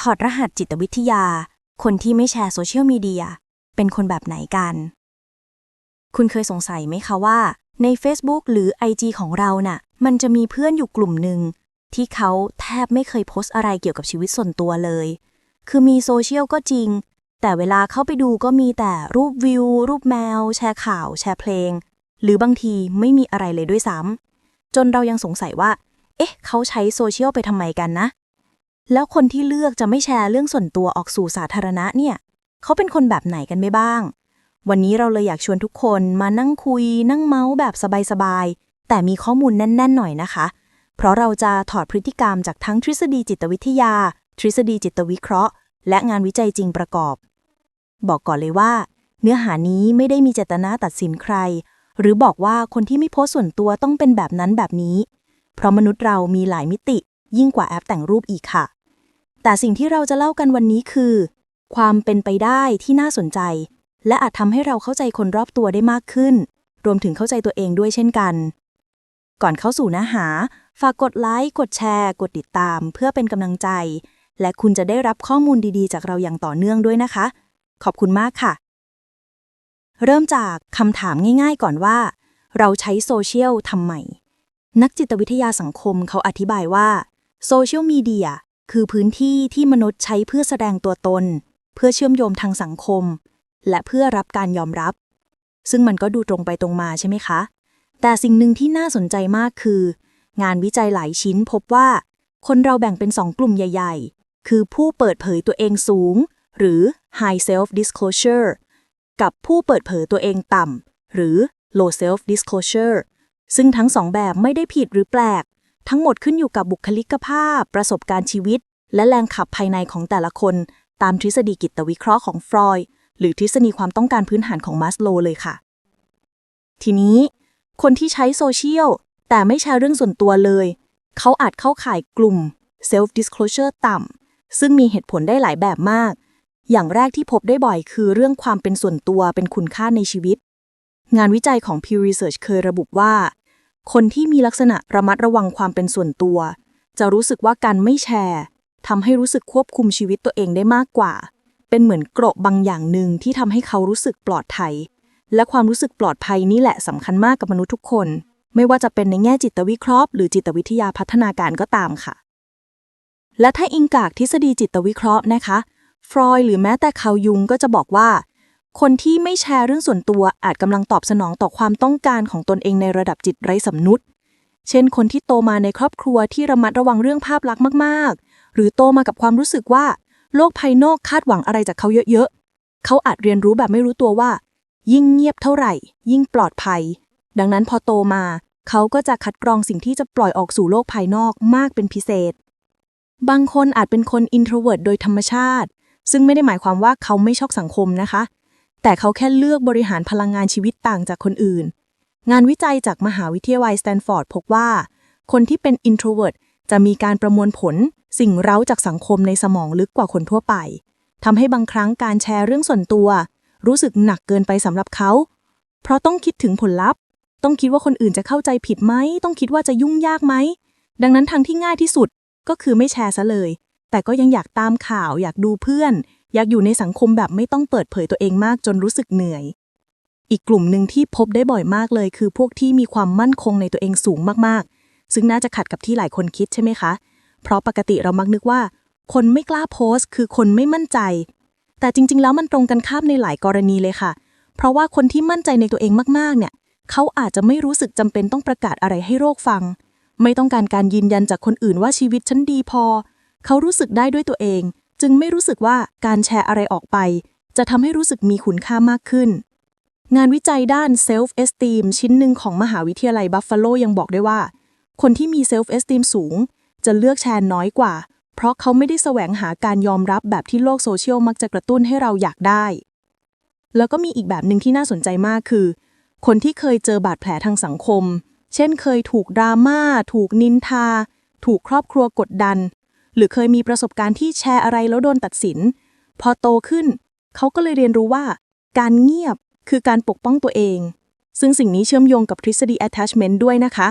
ถอดรหัสจิตวิทยา คนที่ไม่แชร์โซเชียลมีเดีย เป็นคนแบบไหนกัน คุณเคยสงสัยไหมคะว่า ใน Facebook หรือ IG ของเราน่ะ มันจะมีเพื่อนอยู่กลุ่มหนึ่ง ที่เขาแทบไม่เคยโพสต์อะไรเกี่ยวกับชีวิตส่วนตัวเลย คือมีโซเชียลก็จริง แต่เวลาเข้าไปดูก็มีแต่รูปวิว รูปแมว แชร์ข่าว แชร์เพลง หรือบางทีไม่มีอะไรเลยด้วยซ้ำจนเรายังสงสัยว่า เอ๊ะ เขาใช้โซเชียลไปทำไมกันนะ แล้วคนที่เลือกจะไม่แชร์เรื่องส่วนตัวออกสู่สาธารณะเนี่ย เขาเป็นคนแบบไหนกันไม่บ้าง วันนี้เราเลยอยากชวนทุกคนมานั่งคุย นั่งเมาส์แบบสบายๆ แต่มีข้อมูลแน่น ๆ หน่อยนะคะ เพราะเราจะถอดพฤติกรรมจากทั้งทฤษฎีจิตวิทยา ทฤษฎีจิตวิเคราะห์ และงานวิจัยจริงประกอบ บอกก่อนเลยว่า เนื้อหานี้ไม่ได้มีเจตนาตัดสินใคร หรือบอกว่าคนที่ไม่โพสส่วนตัวต้องเป็นแบบนั้นแบบนี้ เพราะมนุษย์เรามีหลายมิติ ยิ่งกว่าแอปแต่งรูปอีกค่ะ แต่สิ่งที่เราจะเล่ากันวันนี้คือ ความเป็นไปได้ที่น่าสนใจ และอาจทำให้เราเข้าใจคนรอบตัวได้มากขึ้น รวมถึงเข้าใจตัวเองด้วยเช่นกัน ก่อนเข้าสู่เนื้อหา ฝากกดไลค์กดแชร์ กดติดตาม เพื่อเป็นกำลังใจ และคุณจะได้รับข้อมูลดีๆ จากเราอย่างต่อเนื่องด้วยนะคะ ขอบคุณมากค่ะ เริ่มจากคำถามง่าย ๆ ก่อนว่า เราใช้โซเชียลทำไมนักจิตวิทยาสังคมเขาอธิบายว่าโซเชียลมีเดีย คือพื้นที่ที่มนุษย์ใช้เพื่อแสดงตัวตน เพื่อเชื่อมโยงทางสังคม และเพื่อรับการยอมรับ ซึ่งมันก็ดูตรงไปตรงมาใช่ไหมคะ แต่สิ่งหนึ่งที่น่าสนใจมากคือ งานวิจัยหลายชิ้นพบว่า คนเราแบ่งเป็นสองกลุ่มใหญ่ ๆ คือผู้เปิดเผยตัวเองสูง หรือ high self disclosure กับผู้เปิดเผยตัวเองต่ำหรือ low self disclosure ซึ่งทั้งสองแบบไม่ได้ผิดหรือแปลก ทั้งหมดขึ้นอยู่กับบุคลิกภาพ ประสบการณ์ชีวิต และแรงขับภายในของแต่ละคน ตามทฤษฎีกิตวิเคราะห์ของฟรอยด์หรือทฤษฎีความต้องการพื้นฐานของมัสโลเลยค่ะ ทีนี้ คนที่ใช้โซเชียล แต่ไม่แชร์เรื่องส่วนตัวเลย เขาอาจเข้าข่ายกลุ่ม self disclosure ต่ำ ซึ่งมีเหตุผลได้หลายแบบมาก อย่างแรกที่พบได้บ่อยคือเรื่องความเป็นส่วนตัวเป็นคุณค่าในชีวิต งานวิจัยของ Pew Research เคยระบุว่า คนที่มีลักษณะระมัดระวังความเป็นส่วนตัว จะรู้สึกว่าการไม่แชร์ทำให้รู้สึกควบคุมชีวิตตัวเองได้มากกว่า เป็นเหมือนเกราะบางอย่างหนึ่งที่ทำให้เขารู้สึกปลอดภัย และความรู้สึกปลอดภัยนี่แหละสำคัญมากกับมนุษย์ทุกคน ไม่ว่าจะเป็นในแง่จิตวิเคราะห์หรือจิตวิทยาพัฒนาการก็ตามค่ะ และถ้าอิงกากทฤษฎีจิตวิเคราะห์นะคะ ฟรอยหรือแม้แต่คาร์ลยุงก็จะบอกว่า คนที่ไม่แชร์เรื่องส่วนตัวอาจกำลังตอบสนองต่อความต้องการของตนเองในระดับจิตไร้สำนุษเช่น คนที่โตมาในครอบครัวที่ระมัดระวังเรื่องภาพลักษณ์มาก ๆ หรือโตมากับความรู้สึกว่า โลกภายนอกคาดหวังอะไรจากเขาเยอะ ๆ เขาอาจเรียนรู้แบบไม่รู้ตัวว่า ยิ่งเงียบเท่าไหร่ ยิ่งปลอดภัย ดังนั้นพอโตมา เขาก็จะคัดกรองสิ่งที่จะปล่อยออกสู่โลกภายนอกมากเป็นพิเศษ บางคนอาจเป็นคน introvert โดยธรรมชาติ ซึ่งไม่ได้หมายความว่าเขาไม่ชอบสังคมนะคะ แต่เขาแค่เลือกบริหารพลังงานชีวิตต่างจากคนอื่น งานวิจัยจากมหาวิทยาลัยสแตนฟอร์ดพบว่า คนที่เป็น introvert จะมีการประมวลผลสิ่งเร้าจากสังคมในสมองลึกกว่าคนทั่วไปทำให้บางครั้งการแชร์เรื่องส่วนตัว รู้สึกหนักเกินไปสำหรับเขา เพราะต้องคิดถึงผลลัพธ์ ต้องคิดว่าคนอื่นจะเข้าใจผิดไหม ต้องคิดว่าจะยุ่งยากไหม ดังนั้นทางที่ง่ายที่สุดก็คือไม่แชร์ซะเลย แต่ก็ยังอยากตามข่าวอยากดูเพื่อน อยากอยู่ในสังคมแบบไม่ต้องเปิดเผยตัวเองมากจนรู้สึกเหนื่อย อีกกลุ่มหนึ่งที่พบได้บ่อยมากเลย คือพวกที่มีความมั่นคงในตัวเองสูงมากๆ ซึ่งน่าจะขัดกับที่หลายคนคิดใช่ไหมคะ เพราะปกติเรามักนึกว่า คนไม่กล้าโพสต์ คือคนไม่มั่นใจ แต่จริง ๆ แล้วมันตรงกันข้ามในหลายกรณีเลยค่ะ เพราะว่าคนที่มั่นใจในตัวเองมากๆ เนี่ยเขาอาจจะไม่รู้สึกจำเป็นต้องประกาศอะไรให้โลกฟัง ไม่ต้องการการยืนยันจากคนอื่นว่าชีวิตฉันดีพอ เขารู้สึกได้ด้วยตัวเอง จึงไม่รู้สึกว่าการแชร์อะไรออกไป จะทำให้รู้สึกมีคุณค่ามากขึ้น งานวิจัยด้าน self esteem ชิ้นหนึ่งของมหาวิทยาลัยบัฟฟาโลยังบอกได้วยว่า คนที่มี self esteem สูง จะเลือกแชร์น้อยกว่า เพราะเขาไม่ได้แสวงหาการยอมรับแบบที่โลกโซเชียลมักจะกระตุ้นให้เราอยากได้ แล้วก็มีอีกแบบหนึ่งที่น่าสนใจมากคือ คนที่เคยเจอบาดแผลทางสังคม เช่น เคยถูกดราม่าถูกนินทา ถูกครอบครัวกดดัน หรือเคยมีประสบการณ์ที่แชร์อะไรแล้วโดนตัดสิน พอโตขึ้น เขาก็เลยเรียนรู้ว่า การเงียบคือการปกป้องตัวเอง ซึ่งสิ่งนี้เชื่อมโยงกับทฤษฎี attachment ด้วยนะคะ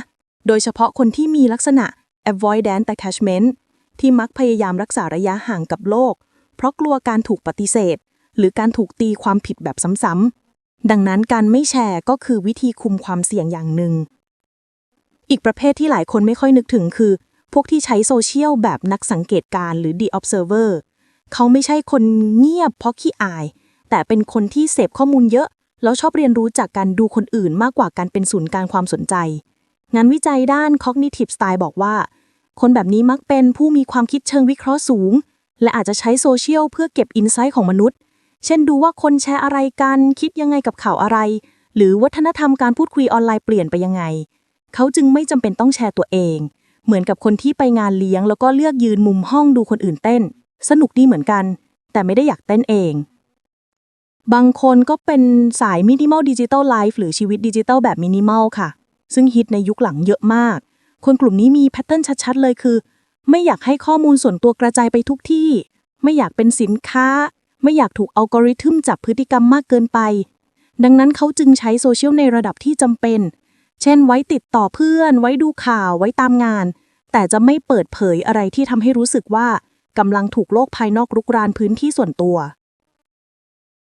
โดยเฉพาะคนที่มีลักษณะ avoidant attachment ที่มักพยายามรักษาระยะห่างกับโลก เพราะกลัวการถูกปฏิเสธ หรือการถูกตีความผิดแบบซ้ำๆดังนั้นการไม่แชร์ก็คือวิธีคุมความเสี่ยงอย่างหนึ่ง อีกประเภทที่หลายคนไม่ค่อยนึกถึงคือ พวกที่ใช้โซเชียลแบบนักสังเกตการ์หรือ The Observer เขาไม่ใช่คนเงียบเพราะขี้อาย แต่เป็นคนที่เสพข้อมูลเยอะ แล้วชอบเรียนรู้จากการดูคนอื่นมากกว่าการเป็นศูนย์กลารความสนใจ งานวิจัยด้าน Cognitive Style บอกว่า คนแบบนี้มักเป็นผู้มีความคิดเชิงวิเคราะห์สูง และอาจจะใช้โซเชียลเพื่อเก็บอินไซต์ของมนุษย์ เช่นดูว่าคนแชร์อะไรกัน คิดยังไงกับข่าวอะไร หรือวัฒนธรรมการพูดคุยออนไลน์เปลี่ยนไปยังไง เขาจึงไม่จำเป็นต้องแชร์ตัวเอง เหมือนกับคนที่ไปงานเลี้ยง แล้วก็เลือกยืนมุมห้องดูคนอื่นเต้น สนุกดีเหมือนกัน แต่ไม่ได้อยากเต้นเอง บางคนก็เป็นสายมินิมอลดิจิตอลไลฟ์หรือชีวิตดิจิตอลแบบมินิมอลค่ะ ซึ่งฮิตในยุคหลังเยอะมาก คนกลุ่มนี้มีแพทเทิร์นชัดๆเลยคือ ไม่อยากให้ข้อมูลส่วนตัวกระจายไปทุกที่ ไม่อยากเป็นสินค้า ไม่อยากถูกอัลกอริทึมจับพฤติกรรมมากเกินไป ดังนั้นเขาจึงใช้โซเชียลในระดับที่จำเป็นเช่นไว้ติดต่อเพื่อน ไว้ดูข่าว ไว้ตามงาน แต่จะไม่เปิดเผยอะไรที่ทำให้รู้สึกว่ากำลังถูกโลกภายนอกรุกรานพื้นที่ส่วนตัว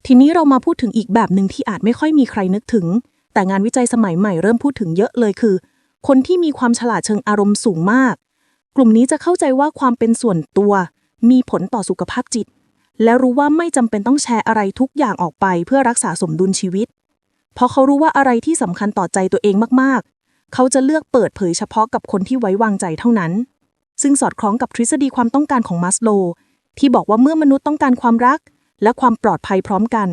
ทีนี้เรามาพูดถึงอีกแบบหนึ่งที่อาจไม่ค่อยมีใครนึกถึง แต่งานวิจัยสมัยใหม่เริ่มพูดถึงเยอะเลยคือ คนที่มีความฉลาดเชิงอารมณ์สูงมาก กลุ่มนี้จะเข้าใจว่าความเป็นส่วนตัว มีผลต่อสุขภาพจิต และรู้ว่าไม่จำเป็นต้องแชร์อะไรทุกอย่างออกไป เพื่อรักษาสมดุลชีวิต เพราะเขารู้ว่าอะไรที่สำคัญต่อใจตัวเองมาก เขาจะเลือกเปิดเผยเฉพาะกับคนที่ไว้วางใจเท่านั้น ซึ่งสอดคล้องกับทฤษฎีความต้องการของมัสโล ที่บอกว่าเมื่อมนุษย์ต้องการความรัก และความปลอดภัยพร้อมกัน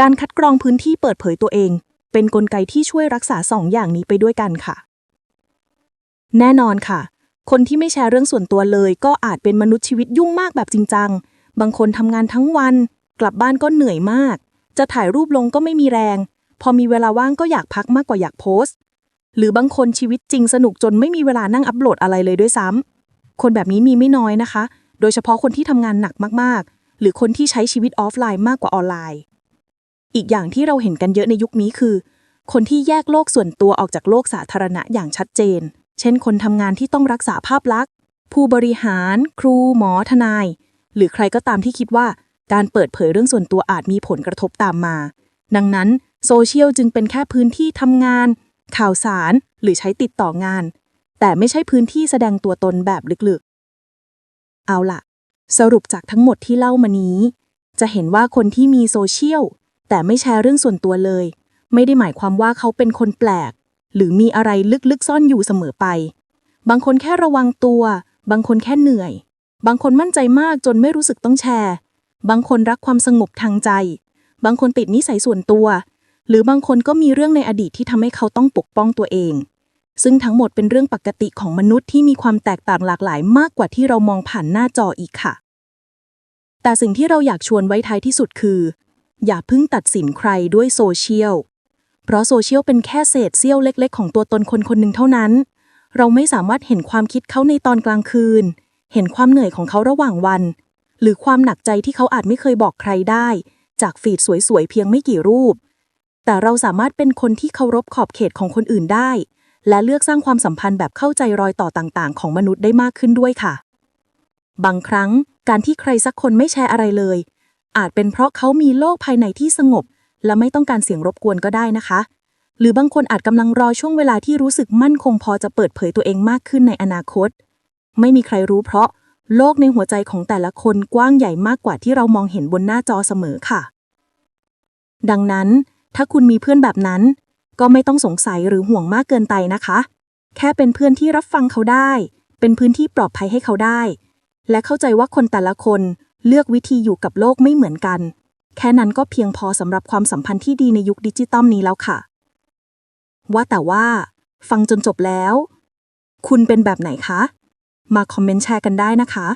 การคัดกรองพื้นที่เปิดเผยตัวเอง เป็นนกลไกที่ช่วยรักษาสองอย่างนี้ไปด้วยกันค่ะ แน่นอนค่ะ คนที่ไม่แชร์เรื่องส่วนตัวเลย ก็อาจเป็นมนุษย์ชีวิตยุ่งมากแบบจริงจัง บางคนทำงานทั้งวัน กลับบ้านก็เหนื่อยมาก จะถ่ายรูปลงก็ไม่มีแรง พอมีเวลาว่างก็อยากพักมากกว่าอยากโพสต์ หรือบางคนชีวิตจริงสนุกจนไม่มีเวลานั่งอัปโหลดอะไรเลยด้วยซ้ำคนแบบนี้มีไม่น้อยนะคะ โดยเฉพาะคนที่ทำงานหนักมากๆ หรือคนที่ใช้ชีวิตออฟไลน์มากกว่าออนไลน์ อีกอย่างที่เราเห็นกันเยอะในยุคนี้คือ คนที่แยกโลกส่วนตัวออกจากโลกสาธารณะอย่างชัดเจน เช่น คนทำงานที่ต้องรักษาภาพลักษณ์ ผู้บริหาร ครู หมอ ทนาย หรือใครก็ตามที่คิดว่าการเปิดเผยเรื่องส่วนตัวอาจมีผลกระทบตามมา ดังนั้นโซเชียลจึงเป็นแค่พื้นที่ทำงาน ข่าวสาร หรือใช้ติดต่องาน แต่ไม่ใช่พื้นที่แสดงตัวตนแบบลึกๆ เอาล่ะสรุปจากทั้งหมดที่เล่ามานี้ จะเห็นว่าคนที่มีโซเชียล แต่ไม่แชร์เรื่องส่วนตัวเลย ไม่ได้หมายความว่าเขาเป็นคนแปลก หรือมีอะไรลึกๆซ่อนอยู่เสมอไป บางคนแค่ระวังตัว บางคนแค่เหนื่อย บางคนมั่นใจมากจนไม่รู้สึกต้องแชร์ บางคนรักความสงบทางใจ บางคนติดนิสัยส่วนตัว หรือบางคนก็มีเรื่องในอดีตที่ทำให้เขาต้องปกป้องตัวเอง ซึ่งทั้งหมดเป็นเรื่องปกติของมนุษย์ที่มีความแตกต่างหลากหลายมากกว่าที่เรามองผ่านหน้าจออีกค่ะ แต่สิ่งที่เราอยากชวนไว้ท้ายที่สุดคือ อย่าเพิ่งตัดสินใครด้วยโซเชียล เพราะโซเชียลเป็นแค่เศษเสี้ยวเล็ก ๆ ของตัวตนคนคนหนึ่งเท่านั้น เราไม่สามารถเห็นความคิดเขาในตอนกลางคืน เห็นความเหนื่อยของเขาระหว่างวัน หรือความหนักใจที่เขาอาจไม่เคยบอกใครได้ จากฟีดสวยๆเพียงไม่กี่รูป แต่เราสามารถเป็นคนที่เคารพขอบเขตของคนอื่นได้ และเลือกสร้างความสัมพันธ์แบบเข้าใจรอยต่อต่างๆ ของมนุษย์ได้มากขึ้นด้วยค่ะ บางครั้งการที่ใครสักคนไม่แชร์อะไรเลย อาจเป็นเพราะเขามีโลกภายในที่สงบ และไม่ต้องการเสียงรบกวนก็ได้นะคะ หรือบางคนอาจกำลังรอช่วงเวลาที่รู้สึกมั่นคงพอจะเปิดเผยตัวเองมากขึ้นในอนาคต ไม่มีใครรู้เพราะโลกในหัวใจของแต่ละคนกว้างใหญ่มากกว่าที่เรามองเห็นบนหน้าจอเสมอค่ะ ดังนั้น ถ้าคุณมีเพื่อนแบบนั้น ก็ไม่ต้องสงสัยหรือห่วงมากเกินไปนะคะ แค่เป็นเพื่อนที่รับฟังเขาได้ เป็นพื้นที่ปลอดภัยให้เขาได้ และเข้าใจว่าคนแต่ละคนเลือกวิธีอยู่กับโลกไม่เหมือนกัน แค่นั้นก็เพียงพอสำหรับความสัมพันธ์ที่ดีในยุคดิจิตอลนี้แล้วค่ะ ว่าแต่ว่า ฟังจนจบแล้ว คุณเป็นแบบไหนคะ มาคอมเมนต์แชร์กันได้นะคะ